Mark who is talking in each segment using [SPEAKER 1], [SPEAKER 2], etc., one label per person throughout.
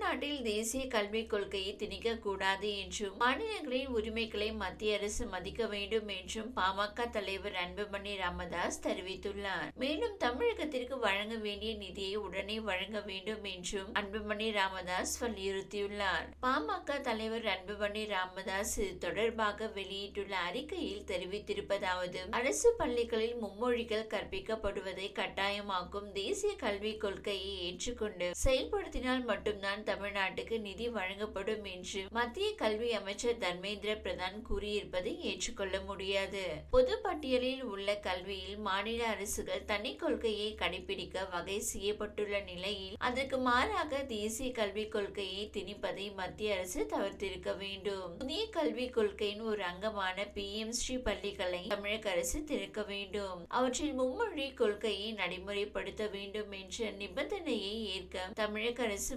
[SPEAKER 1] தமிழ்நாட்டில் தேசிய கல்விக் கொள்கையை திணிக்கக்கூடாது என்றும் மாநிலங்களின் உரிமைகளை மத்திய அரசு மதிக்க வேண்டும் என்றும் பாமக தலைவர் அன்புமணி ராமதாஸ் தெரிவித்துள்ளார். மேலும் தமிழகத்திற்கு வழங்க வேண்டிய நிதியை உடனே வழங்க வேண்டும் என்றும் அன்புமணி ராமதாஸ் வலியுறுத்தியுள்ளார். பாமக தலைவர் அன்புமணி ராமதாஸ் இது தொடர்பாக வெளியிட்டுள்ள அறிக்கையில் தெரிவித்திருப்பதாவது அரசு பள்ளிகளில் மும்மொழிகள் கற்பிக்கப்படுவதை கட்டாயமாக்கும் தேசிய கல்விக் கொள்கையை ஏற்றுக்கொண்டு செயல்படுத்தினால் மட்டும்தான் தமிழ்நாட்டுக்கு நிதி வழங்கப்படும் என்று மத்திய கல்வி அமைச்சர் தர்மேந்திர பிரதான் கூறியிருப்பதை ஏற்றுக்கொள்ள முடியாது. பொது பட்டியலில் உள்ள கல்வியில் மாநில அரசுகள் தனி கொள்கையை கடைபிடிக்க வகை செய்யப்பட்டுள்ள நிலையில் அதற்கு மாறாக தேசிய கல்விக் கொள்கையை திணிப்பதை மத்திய அரசு தவிர்த்திருக்க வேண்டும். புதிய கல்விக் கொள்கையின் ஒரு அங்கமான பி. எம். ஸ்ரீ பள்ளிகளை தமிழக அரசு திறக்க வேண்டும். அவற்றில் மும்மொழி கொள்கையை நடைமுறைப்படுத்த வேண்டும் என்ற நிபந்தனையை ஏற்க தமிழக அரசு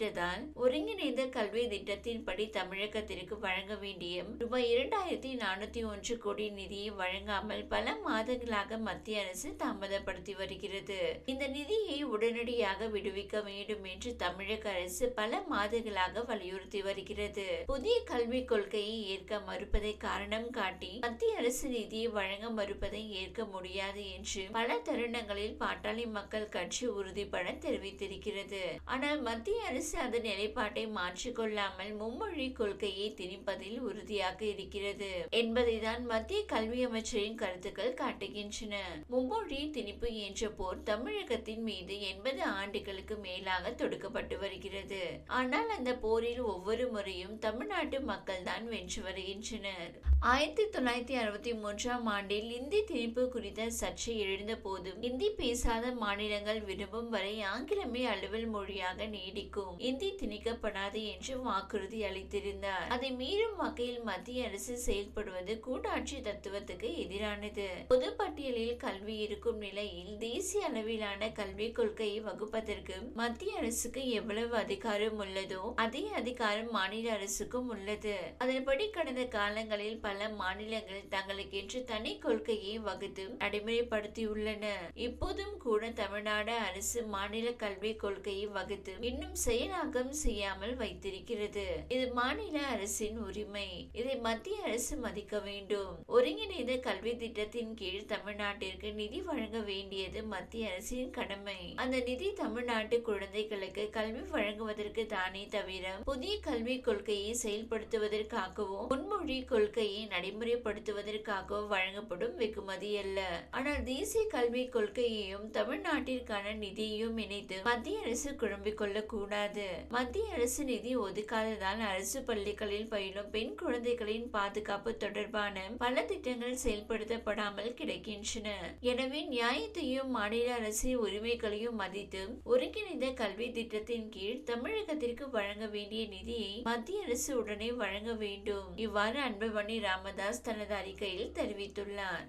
[SPEAKER 1] வெளியிட்டதால் ஒருங்கிணைந்த கல்வி திட்டத்தின்படி தமிழகத்திற்கு வழங்க வேண்டிய ரூபாய் இரண்டாயிரத்தி நானூத்தி ஒன்று கோடி நிதியை வழங்காமல் பல மாதங்களாக மத்திய அரசு தாமதப்படுத்தி வருகிறது. இந்த நிதியை உடனடியாக விடுவிக்க வேண்டும் என்று தமிழக அரசு பல மாதங்களாக வலியுறுத்தி வருகிறது. புதிய கல்விக் கொள்கையை ஏற்க மறுப்பதை காரணம் காட்டி மத்திய அரசு நிதியை வழங்க மறுப்பதை ஏற்க முடியாது என்று பல தருணங்களில் பாட்டாளி மக்கள் கட்சி உறுதிபட தெரிவித்திருக்கிறது. ஆனால் மத்திய அரசு அதன் நிலைப்பாட்டை மாற்றிக்கொள்ளாமல் மும்மொழி கொள்கையை திணிப்பதில் உறுதியாக இருக்கிறது என்பதைதான் மத்திய கல்வி அமைச்சரின் கருத்துக்கள் காட்டுகின்றன. மும்மொழி திணிப்பு என்ற போர் தமிழகத்தின் மீது எண்பது ஆண்டுகளுக்கு மேலாக தொடுக்கப்பட்டு வருகிறது. ஆனால் அந்த போரில் ஒவ்வொரு முறையும் தமிழ்நாட்டு மக்கள் தான் வென்று வருகின்றனர். ஆயிரத்தி தொள்ளாயிரத்தி அறுபத்தி மூன்றாம் ஆண்டில் இந்தி திணிப்பு குறித்த சர்ச்சை எழுந்த போதும் இந்தி பேசாத மாநிலங்கள் விரும்பும் வரை ஆங்கிலமே அலுவல் மொழியாக நீடிக்கும். இந்தி திணிக்கப்படாது என்று வாக்குறுதி அளித்திருந்தார். அதை மீறும் வகையில் மத்திய அரசு செயல்படுவது கூட்டாட்சி தத்துவத்துக்கு எதிரானது. பொது பட்டியலில் கல்வி இருக்கும் நிலையில் தேசிய அளவிலான கல்விக் கொள்கையை வகுப்பதற்கு மத்திய அரசுக்கு எவ்வளவு அதிகாரம் உள்ளதோ அதே அதிகாரம் மாநில அரசுக்கும் உள்ளது. அதன்படி கடந்த காலங்களில் பல மாநிலங்கள் தங்களுக்கென்று தனி கொள்கையை வகுத்து நடைமுறைப்படுத்தியுள்ளன. இப்போதும் கூட தமிழ்நாடு அரசு மாநில கல்விக் கொள்கையை வகுத்து இன்னும் செயலாக்கம் செய்யாமல் வைத்திருக்கிறது. இது மாநில அரசின் உரிமை. இதை மத்திய அரசு மதிக்க வேண்டும். ஒருங்கிணைந்த கல்வி திட்டத்தின் கீழ் தமிழ்நாட்டிற்கு நிதி வழங்க வேண்டியது மத்திய அரசின் கடமை. அந்த நிதி தமிழ்நாட்டு குழந்தைகளுக்கு கல்வி வழங்குவதற்கு தானே தவிர புதிய கல்விக் கொள்கையை செயல்படுத்துவதற்காகவோ முன்மொழி கொள்கையை நடைமுறைப்படுத்துவதற்காகவோ வழங்கப்படும் வெகுமதி அல்ல. ஆனால் தேசிய கல்விக் கொள்கையையும் தமிழ்நாட்டிற்கான நிதியையும் இணைத்து மத்திய அரசு குழம்பிக் கொள்ளக்கூடாது. மத்திய அரசு நிதி ஒதுக்காததால் அரசு பள்ளிகளில் பயிலும் பெண் குழந்தைகளின் பாதுகாப்பு தொடர்பான பல திட்டங்கள் செயல்படுத்தப்படாமல் கிடைக்கின்றன. எனவே நியாயத்தையும் மாநில அரசின் உரிமைகளையும் மதித்து ஒருங்கிணைந்த கல்வி திட்டத்தின் கீழ் தமிழகத்திற்கு வழங்க வேண்டிய நிதியை மத்திய அரசு உடனே வழங்க வேண்டும். இவ்வாறு அன்புமணி ராமதாஸ் தனது அறிக்கையில் தெரிவித்துள்ளார்.